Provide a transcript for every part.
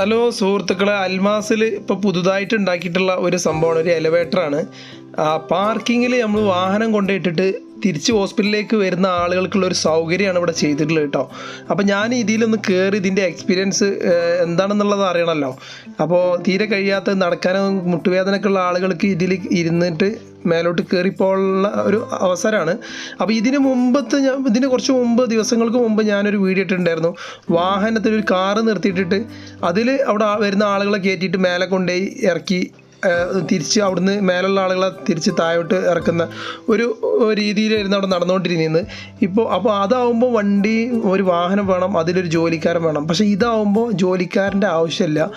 Hello സുഹൃത്തുക്കളെ അൽമാസിൽ ഇപ്പോൾ പുതുതായിട്ട് ഉണ്ടാക്കിയിട്ടുള്ള ഒരു സംഭവമാണ് ഒരു എലവേറ്ററാണ് പാർക്കിങ്ങിൽ നമ്മൾ വാഹനം കൊണ്ടുപോയിട്ടിട്ട് തിരിച്ച് ഹോസ്പിറ്റലിലേക്ക് വരുന്ന ആളുകൾക്കുള്ള ഒരു സൗകര്യമാണ് ഇവിടെ ചെയ്തിട്ടുള്ളത് കേട്ടോ. അപ്പോൾ ഞാൻ ഇതിലൊന്ന് കയറി ഇതിന്റെ എക്സ്പീരിയൻസ് എന്താണെന്നുള്ളത് അറിയണമല്ലോ അപ്പോൾ തീരെ കഴിയാത്ത നടക്കാനും മുട്ടുവേദനയ്ക്കുള്ള ആളുകൾക്ക് ഇതിൽ ഇരുന്നിട്ട് മേലോട്ട് കയറിപ്പോയുള്ള ഒരു അവസരമാണ്. അപ്പോൾ ഇതിന് മുമ്പത്തെ ഞാൻ ഇതിന് കുറച്ച് മുമ്പ് ദിവസങ്ങൾക്ക് മുമ്പ് ഞാനൊരു വീഡിയോ ഇട്ടിട്ടുണ്ടായിരുന്നു. വാഹനത്തിൽ ഒരു കാറ് നിർത്തിയിട്ടിട്ട് അതിൽ അവിടെ വരുന്ന ആളുകളെ കയറ്റിയിട്ട് മേലെ കൊണ്ടുപോയി ഇറക്കി തിരിച്ച് അവിടുന്ന് മേലുള്ള ആളുകളെ തിരിച്ച് താഴോട്ട് ഇറക്കുന്ന ഒരു രീതിയിലായിരുന്നു അവിടെ നടന്നുകൊണ്ടിരുന്നത്. ഇപ്പോൾ അപ്പോൾ അതാവുമ്പോൾ വണ്ടി ഒരു വാഹനം വേണം അതിലൊരു ജോലിക്കാരൻ വേണം. പക്ഷേ ഇതാവുമ്പോൾ ജോലിക്കാരന്റെ ആവശ്യമില്ല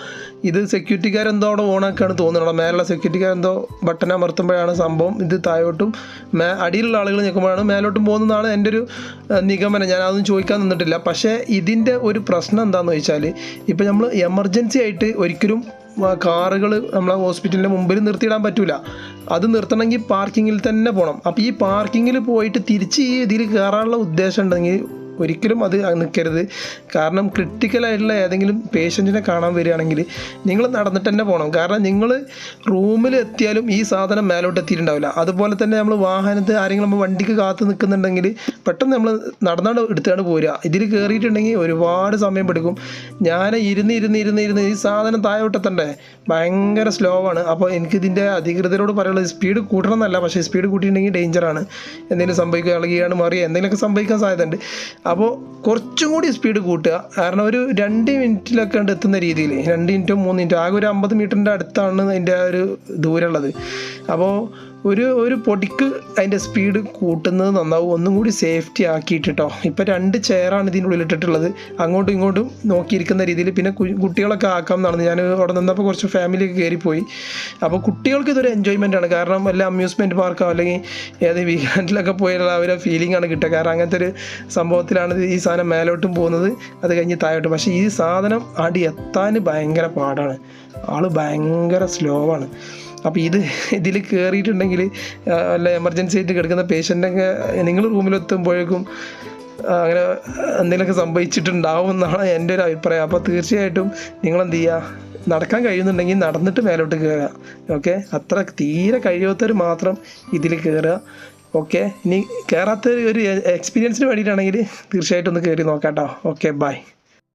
ഇത് സെക്യൂരിറ്റിക്കാരെന്തോ അവിടെ ഓണാക്കാണ് തോന്നുന്നത്. മേലുള്ള സെക്യൂരിറ്റിക്കാരെന്തോ ബട്ടൺ അമർത്തുമ്പോഴാണ് സംഭവം. ഇത് താഴോട്ടും മേ അടിയിലുള്ള ആളുകൾ നിൽക്കുമ്പോഴാണ് മേലോട്ടും പോകുന്നതാണ് എന്റെ ഒരു നിഗമനം. ഞാൻ അതൊന്നും ചോദിക്കാൻ നിന്നിട്ടില്ല. പക്ഷേ ഇതിന്റെ ഒരു പ്രശ്നം എന്താണെന്ന് വെച്ചാൽ ഇപ്പോൾ നമ്മൾ എമർജൻസി ആയിട്ട് ഒരിക്കലും കാറുകൾ നമ്മളെ ഹോസ്പിറ്റലിന്റെ മുമ്പിൽ നിർത്തിയിടാൻ പറ്റില്ല അത് നിർത്തണമെങ്കിൽ പാർക്കിങ്ങിൽ തന്നെ പോകണം അപ്പോൾ ഈ പാർക്കിങ്ങിൽ പോയിട്ട് തിരിച്ച് ഈ ഇതിൽ കയറാനുള്ള ഉദ്ദേശം ഉണ്ടെങ്കിൽ ഒരിക്കലും അത് നിൽക്കരുത്. കാരണം ക്രിട്ടിക്കലായിട്ടുള്ള ഏതെങ്കിലും പേഷ്യന്റിനെ കാണാൻ വരികയാണെങ്കിൽ നിങ്ങൾ നടന്നിട്ട് തന്നെ പോകണം കാരണം നിങ്ങൾ റൂമിൽ എത്തിയാലും ഈ സാധനം മേലോട്ട് എത്തിയിട്ടുണ്ടാവില്ല. അതുപോലെ തന്നെ നമ്മൾ വാഹനത്തിൽ ആരെങ്കിലും നമ്മൾ വണ്ടിക്ക് കാത്ത് നിൽക്കുന്നുണ്ടെങ്കിൽ പെട്ടെന്ന് നമ്മൾ നടന്നാണ് എടുത്തുകൊണ്ട് പോരുക. ഇതിൽ കയറിയിട്ടുണ്ടെങ്കിൽ ഒരുപാട് സമയം പിടിക്കും ഞാൻ ഇരുന്ന് ഇരുന്ന് ഇരുന്ന് ഇരുന്ന് ഈ സാധനം താഴോട്ടെത്തണ്ടേ ഭയങ്കര സ്ലോ ആണ്. അപ്പോൾ എനിക്കിതിന്റെ അധികൃതരോട് പറയാനുള്ളത് സ്പീഡ് കൂട്ടണം എന്നല്ല. പക്ഷേ സ്പീഡ് കൂട്ടിയിട്ടുണ്ടെങ്കിൽ ഡേഞ്ചറാണ് എന്തെങ്കിലും സംഭവിക്കുക അല്ലെങ്കിൽ മറിയുക എന്തെങ്കിലുമൊക്കെ സംഭവിക്കാൻ സാധ്യതയുണ്ട്. അപ്പോൾ കുറച്ചും കൂടി സ്പീഡ് കൂട്ടുക. കാരണം ഒരു രണ്ട് മിനിറ്റിലൊക്കെ ഉണ്ട് എത്തുന്ന രീതിയിൽ. രണ്ട് മിനിറ്റോ മൂന്ന് മിനിറ്റോ ആകെ ഒരു അമ്പത് മീറ്ററിന്റെ അടുത്താണ് അതിന്റെ ഒരു ദൂരമുള്ളത്. അപ്പോൾ ഒരു ഒരു പൊടിക്ക് അതിന്റെ സ്പീഡ് കൂട്ടുന്നത് നന്നാവും. ഒന്നും കൂടി സേഫ്റ്റി ആക്കിയിട്ട് കേട്ടോ ഇപ്പോൾ രണ്ട് ചെയറാണ് ഇതിന്റെ ഉള്ളിൽ ഇട്ടിട്ടുള്ളത്. അങ്ങോട്ടും ഇങ്ങോട്ടും നോക്കിയിരിക്കുന്ന രീതിയിൽ. പിന്നെ കുട്ടികളൊക്കെ ആക്കാം എന്നാണ്. ഞാൻ അവിടെ നിന്നപ്പോൾ കുറച്ച് ഫാമിലിയൊക്കെ കയറിപ്പോയി. അപ്പോൾ കുട്ടികൾക്ക് ഇതൊരു എൻജോയ്മെന്റ് ആണ്. കാരണം വല്ല അമ്യൂസ്മെന്റ് പാർക്കോ അല്ലെങ്കിൽ ഏത് വീക്കെൻഡിലൊക്കെ പോയാലുള്ള ആ ഒരു ഫീലിംഗ് ആണ് കിട്ടുക. കാരണം അങ്ങനത്തെ ഒരു സംഭവത്തിലാണ് ഈ സാധനം മേലോട്ടും പോകുന്നത്. അത് കഴിഞ്ഞ് താഴോട്ടും. പക്ഷേ ഈ സാധനം അടി എത്താൻ ഭയങ്കര പാടാണ്. ആൾ ഭയങ്കര സ്ലോ ആണ്. അപ്പോൾ ഇത് ഇതിൽ കയറിയിട്ടുണ്ടെങ്കിൽ വല്ല എമർജൻസി ആയിട്ട് കിടക്കുന്ന പേഷ്യന്റൊക്കെ നിങ്ങൾ റൂമിലെത്തുമ്പോഴേക്കും അങ്ങനെ എന്തെങ്കിലുമൊക്കെ സംഭവിച്ചിട്ടുണ്ടാവും എന്നാണ് എന്റെ ഒരു അഭിപ്രായം. അപ്പോൾ തീർച്ചയായിട്ടും നിങ്ങൾ എന്ത് ചെയ്യുക നടക്കാൻ കഴിയുന്നുണ്ടെങ്കിൽ നടന്നിട്ട് മേലോട്ട് കയറുക ഓക്കെ? അത്ര തീരെ കഴിയാത്തവർ മാത്രം ഇതിൽ കയറുക ഓക്കെ? ഇനി കയറാത്ത ഒരു എക്സ്പീരിയൻസിന് വേണ്ടിയിട്ടാണെങ്കിൽ തീർച്ചയായിട്ടും ഒന്ന് കയറി നോക്കാം കേട്ടോ ഓക്കെ ബൈ